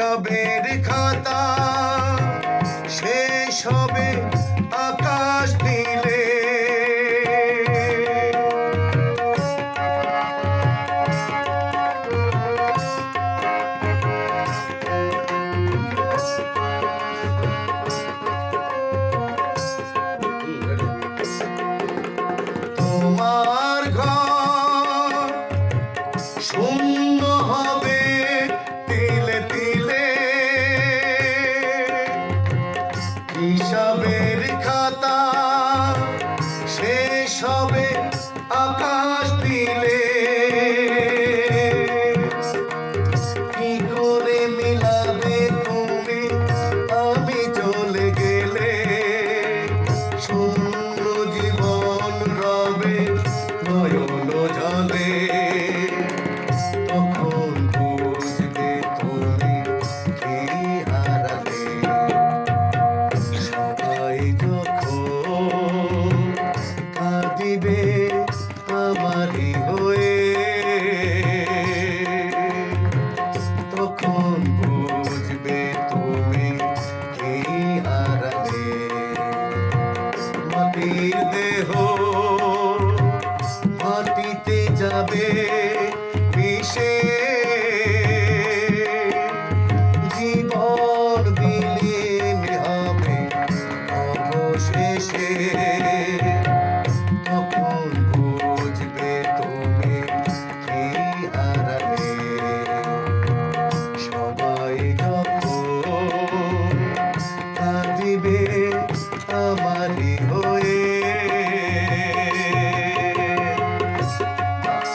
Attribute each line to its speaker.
Speaker 1: হিসাবের খাতা। sabe. মাটির দেহ মাটিতে যাবে।